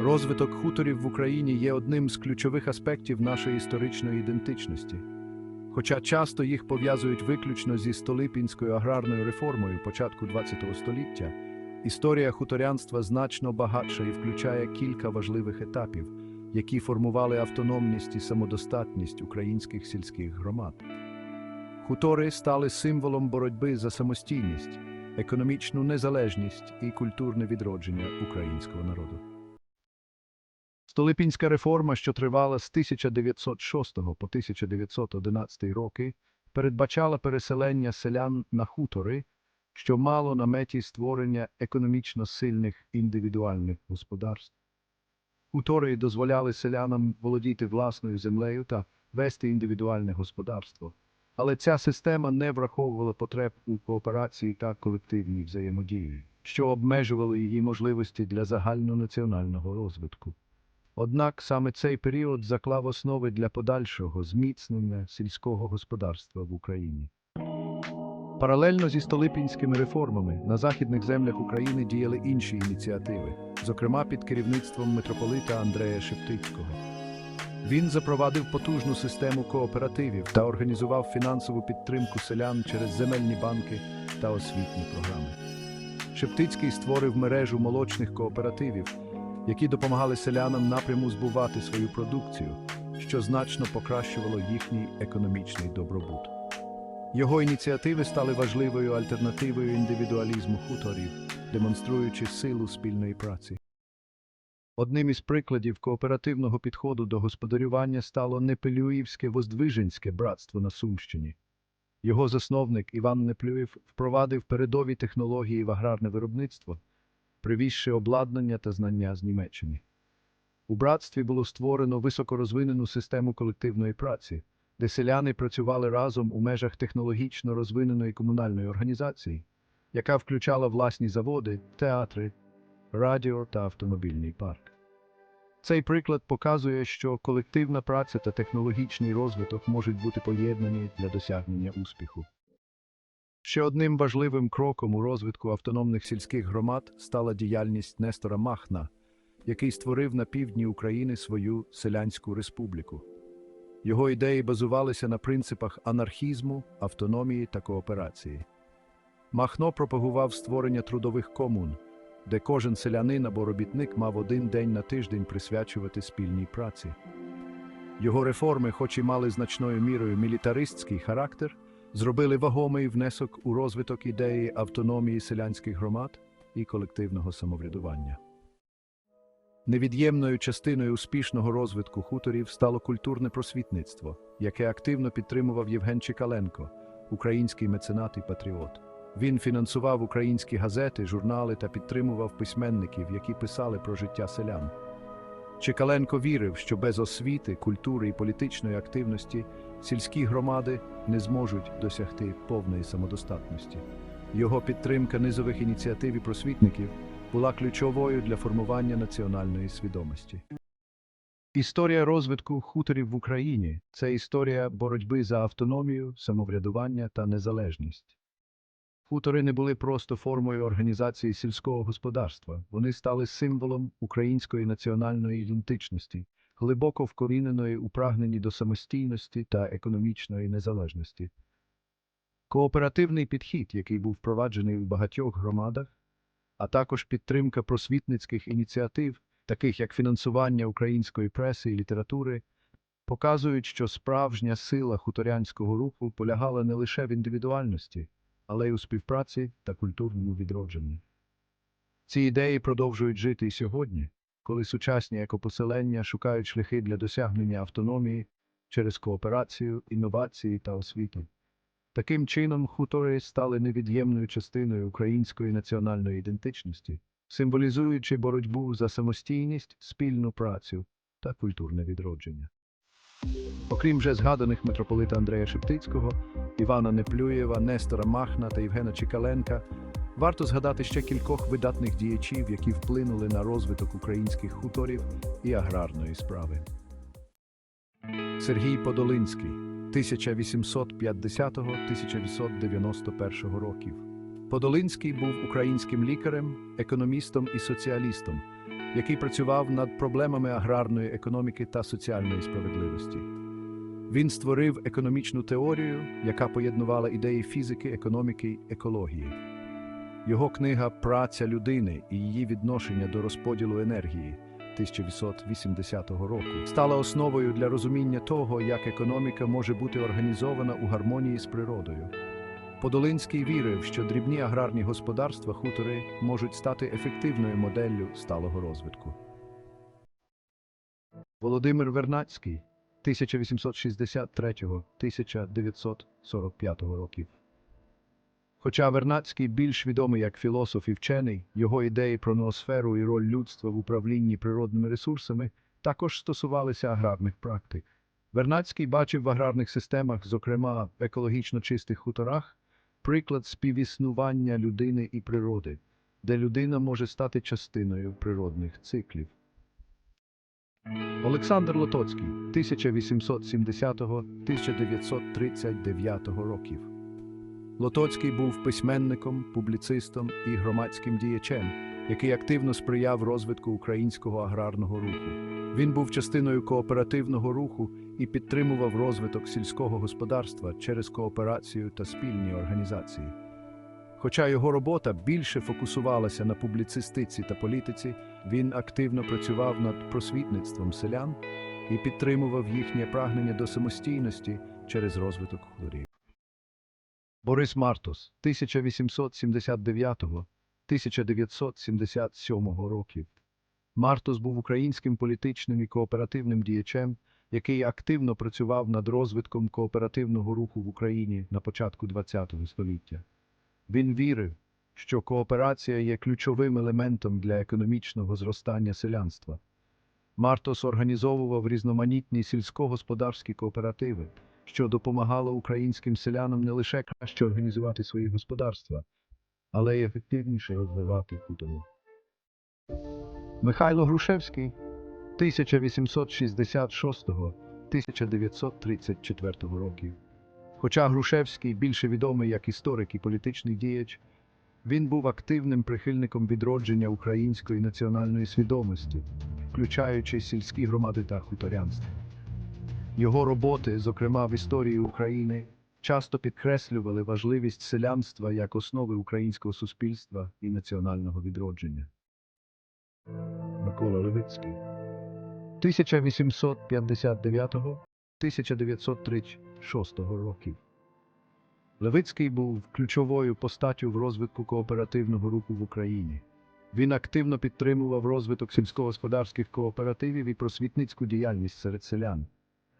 Розвиток хуторів в Україні є одним з ключових аспектів нашої історичної ідентичності. Хоча часто їх пов'язують виключно зі Столипінською аграрною реформою початку ХХ століття, історія хуторянства значно багатша і включає кілька важливих етапів, які формували автономність і самодостатність українських сільських громад. Хутори стали символом боротьби за самостійність, економічну незалежність і культурне відродження українського народу. Столипінська реформа, що тривала з 1906 по 1911 роки, передбачала переселення селян на хутори, що мало на меті створення економічно сильних індивідуальних господарств. Хутори дозволяли селянам володіти власною землею та вести індивідуальне господарство. Але ця система не враховувала потреб у кооперації та колективній взаємодії, що обмежували її можливості для загальнонаціонального розвитку. Однак саме цей період заклав основи для подальшого зміцнення сільського господарства в Україні. Паралельно зі столипінськими реформами на західних землях України діяли інші ініціативи, зокрема під керівництвом митрополита Андрея Шептицького. Він запровадив потужну систему кооперативів та організував фінансову підтримку селян через земельні банки та освітні програми. Шептицький створив мережу молочних кооперативів, які допомагали селянам напряму збувати свою продукцію, що значно покращувало їхній економічний добробут. Його ініціативи стали важливою альтернативою індивідуалізму хуторів, демонструючи силу спільної праці. Одним із прикладів кооперативного підходу до господарювання стало Непелюївське Воздвиженське братство на Сумщині. Його засновник Іван Неплюєв впровадив передові технології в аграрне виробництво, привізши обладнання та знання з Німеччини. У братстві було створено високорозвинену систему колективної праці, де селяни працювали разом у межах технологічно розвиненої комунальної організації, яка включала власні заводи, театри, радіо та автомобільний парк. Цей приклад показує, що колективна праця та технологічний розвиток можуть бути поєднані для досягнення успіху. Ще одним важливим кроком у розвитку автономних сільських громад стала діяльність Нестора Махна, який створив на півдні України свою селянську республіку. Його ідеї базувалися на принципах анархізму, автономії та кооперації. Махно пропагував створення трудових комун, де кожен селянин або робітник мав один день на тиждень присвячувати спільній праці. Його реформи, хоч і мали значною мірою мілітаристський характер, зробили вагомий внесок у розвиток ідеї автономії селянських громад і колективного самоврядування. Невід'ємною частиною успішного розвитку хуторів стало культурне просвітництво, яке активно підтримував Євген Чикаленко, український меценат і патріот. Він фінансував українські газети, журнали та підтримував письменників, які писали про життя селян. Чикаленко вірив, що без освіти, культури і політичної активності сільські громади не зможуть досягти повної самодостатності. Його підтримка низових ініціатив і просвітників була ключовою для формування національної свідомості. Історія розвитку хуторів в Україні це історія боротьби за автономію, самоврядування та незалежність. Хутори не були просто формою організації сільського господарства, вони стали символом української національної ідентичності, глибоко вкоріненої у прагненні до самостійності та економічної незалежності. Кооперативний підхід, який був впроваджений у багатьох громадах, а також підтримка просвітницьких ініціатив, таких як фінансування української преси і літератури, показують, що справжня сила хуторянського руху полягала не лише в індивідуальності, але й у співпраці та культурному відродженні. Ці ідеї продовжують жити і сьогодні, коли сучасні екопоселення шукають шляхи для досягнення автономії через кооперацію, інновації та освіту. Таким чином, хутори стали невід'ємною частиною української національної ідентичності, символізуючи боротьбу за самостійність, спільну працю та культурне відродження. Окрім вже згаданих митрополита Андрея Шептицького, Івана Неплюєва, Нестора Махна та Євгена Чикаленка, варто згадати ще кількох видатних діячів, які вплинули на розвиток українських хуторів і аграрної справи. Сергій Подолинський 1850-1891 років. Подолинський був українським лікарем, економістом і соціалістом, який працював над проблемами аграрної економіки та соціальної справедливості. Він створив економічну теорію, яка поєднувала ідеї фізики, економіки екології. Його книга Праця людини і її відношення до розподілу енергії 1880 року стала основою для розуміння того, як економіка може бути організована у гармонії з природою. Подолинський вірив, що дрібні аграрні господарства хутори можуть стати ефективною моделлю сталого розвитку. Володимир Вернацький 1863-1945 років. Хоча Вернацький більш відомий як філософ і вчений, його ідеї про ноосферу і роль людства в управлінні природними ресурсами також стосувалися аграрних практик. Вернацький бачив в аграрних системах, зокрема в екологічно чистих хуторах, приклад співіснування людини і природи, де людина може стати частиною природних циклів. Олександр Лотоцький 1870-1939 років. Лотоцький був письменником, публіцистом і громадським діячем, який активно сприяв розвитку українського аграрного руху. Він був частиною кооперативного руху і підтримував розвиток сільського господарства через кооперацію та спільні організації. Хоча його робота більше фокусувалася на публіцистиці та політиці, він активно працював над просвітництвом селян і підтримував їхнє прагнення до самостійності через розвиток хуторів. Борис Мартус 1879-1977 років. Мартус був українським політичним і кооперативним діячем, який активно працював над розвитком кооперативного руху в Україні на початку ХХ століття. Він вірив, що кооперація є ключовим елементом для економічного зростання селянства. Мартос організовував різноманітні сільськогосподарські кооперативи, що допомагало українським селянам не лише краще організувати свої господарства, але й ефективніше розвивати хутори. Михайло Грушевський 1866-1934 років. Хоча Грушевський більше відомий як історик і політичний діяч, він був активним прихильником відродження української національної свідомості, включаючи сільські громади та хуторянство. Його роботи, зокрема в історії України, часто підкреслювали важливість селянства як основи українського суспільства і національного відродження. Микола Левицький 1859-1936 років. Левицький був ключовою постаттю в розвитку кооперативного руху в Україні. Він активно підтримував розвиток сільськогосподарських кооперативів і просвітницьку діяльність серед селян.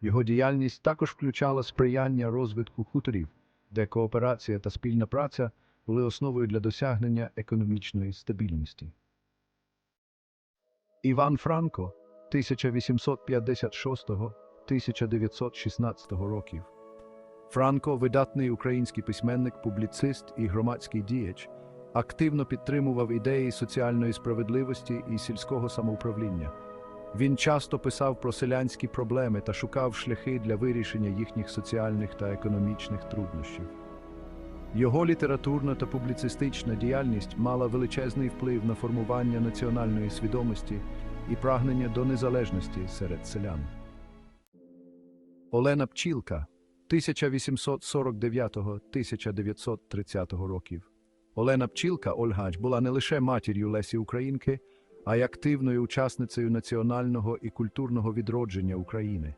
Його діяльність також включала сприяння розвитку хуторів, де кооперація та спільна праця були основою для досягнення економічної стабільності. Іван Франко 1856-1916 років. Франко, видатний український письменник, публіцист і громадський діяч, активно підтримував ідеї соціальної справедливості і сільського самоуправління. Він часто писав про селянські проблеми та шукав шляхи для вирішення їхніх соціальних та економічних труднощів. Його літературна та публіцистична діяльність мала величезний вплив на формування національної свідомості і прагнення до незалежності серед селян. Олена Пчілка 1849-1930 років. Олена Пчілка Ольгач була не лише матір'ю Лесі Українки, а й активною учасницею національного і культурного відродження України.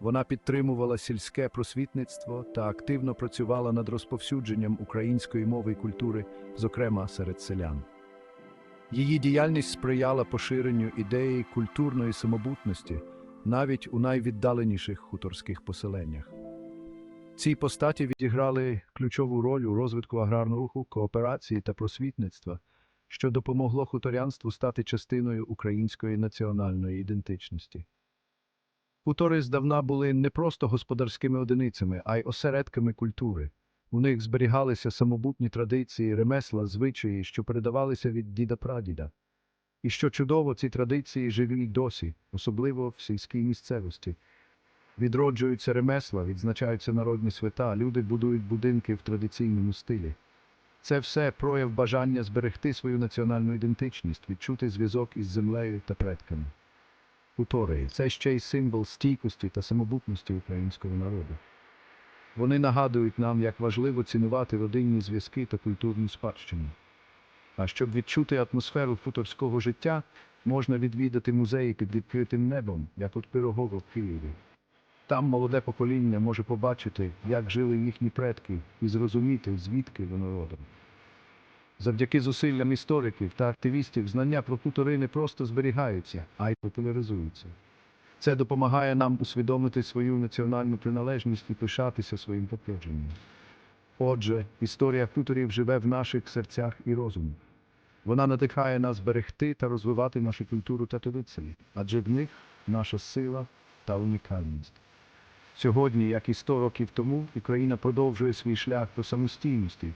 Вона підтримувала сільське просвітництво та активно працювала над розповсюдженням української мови і культури, зокрема серед селян. Її діяльність сприяла поширенню ідеї культурної самобутності навіть у найвіддаленіших хуторських поселеннях. Ці постаті відіграли ключову роль у розвитку аграрного руху, кооперації та просвітництва, що допомогло хуторянству стати частиною української національної ідентичності. Хутори здавна були не просто господарськими одиницями, а й осередками культури. У них зберігалися самобутні традиції, ремесла, звичаї, що передавалися від діда-прадіда. І що чудово, ці традиції живі й досі, особливо в сільській місцевості. Відроджуються ремесла, відзначаються народні свята, люди будують будинки в традиційному стилі. Це все прояв бажання зберегти свою національну ідентичність, відчути зв'язок із землею та предками. Хутори це ще й символ стійкості та самобутності українського народу. Вони нагадують нам, як важливо цінувати родинні зв'язки та культурну спадщину. А щоб відчути атмосферу хуторського життя, можна відвідати музеї під відкритим небом, як от Пирогово в Києві. Там молоде покоління може побачити, як жили їхні предки, і зрозуміти, звідки вони родом. Завдяки зусиллям істориків та активістів знання про хутори не просто зберігаються, а й популяризуються. Це допомагає нам усвідомити свою національну приналежність і пишатися своїм походженням. Отже, історія хуторів живе в наших серцях і розумі. Вона надихає нас берегти та розвивати нашу культуру та традиції, адже в них наша сила та унікальність. Сьогодні, як і 100 років тому, Україна продовжує свій шлях до самостійності,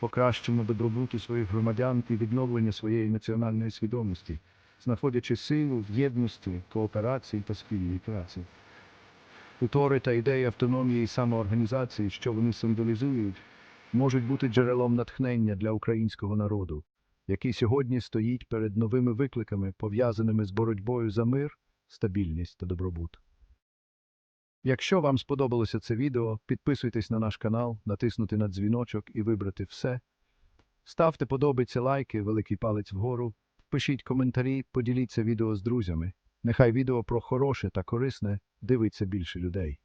покращення добробуту своїх громадян і відновлення своєї національної свідомості, знаходячи силу в єдності, кооперації та спільній праці. Утори та ідеї автономії і самоорганізації, що вони символізують, можуть бути джерелом натхнення для українського народу, який сьогодні стоїть перед новими викликами, пов'язаними з боротьбою за мир, стабільність та добробут. Якщо вам сподобалося це відео, підписуйтесь на наш канал, натиснути на дзвіночок і вибрати все. Ставте подобайці, лайки, великий палець вгору, пишіть коментарі, поділіться відео з друзями. Нехай відео про хороше та корисне дивиться більше людей.